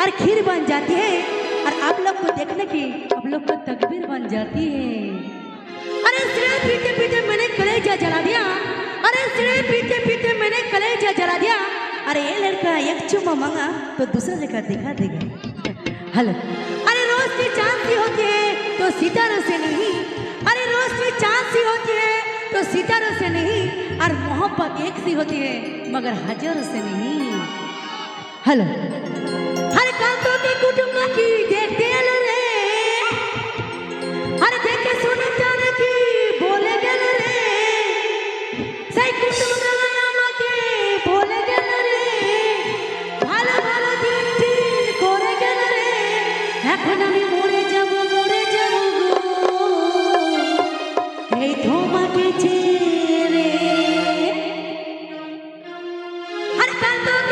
और खीर बन जाती है। और आप लोग को देखने की आप लोग को तकबीर बन जाती है। अरे सिरे पीते पीते मैंने कलेजा जला दिया। अरे सिरे पीते पीते मैंने कलेजा जला दिया। अरे ये लड़का एक चुम्मा मांगा तो दूसरा जगह दिखा देगा। हेलो। अरे रोज की चाँद सी होती है तो सितारों से नहीं। अरे रोज की चाँद सी होती है तो सितारों से नहीं। और मोहब्बत एक सी होती है, मगर हज़ारों से नहीं। हेलो। আরে কাল তোকে কুটুম নাকি দেখতে এলো রে? আরে দেখে শুনে তা নাকি বলে গেল রে? সেই কুটুম মেলায় আমাকে বলে গেল রে। ভালো ভালো দিন দিন করে গেল রে। এখন আমি মরে যাব মরে যাব এই তোমাকে ছেড়ে আরে কাল তোকে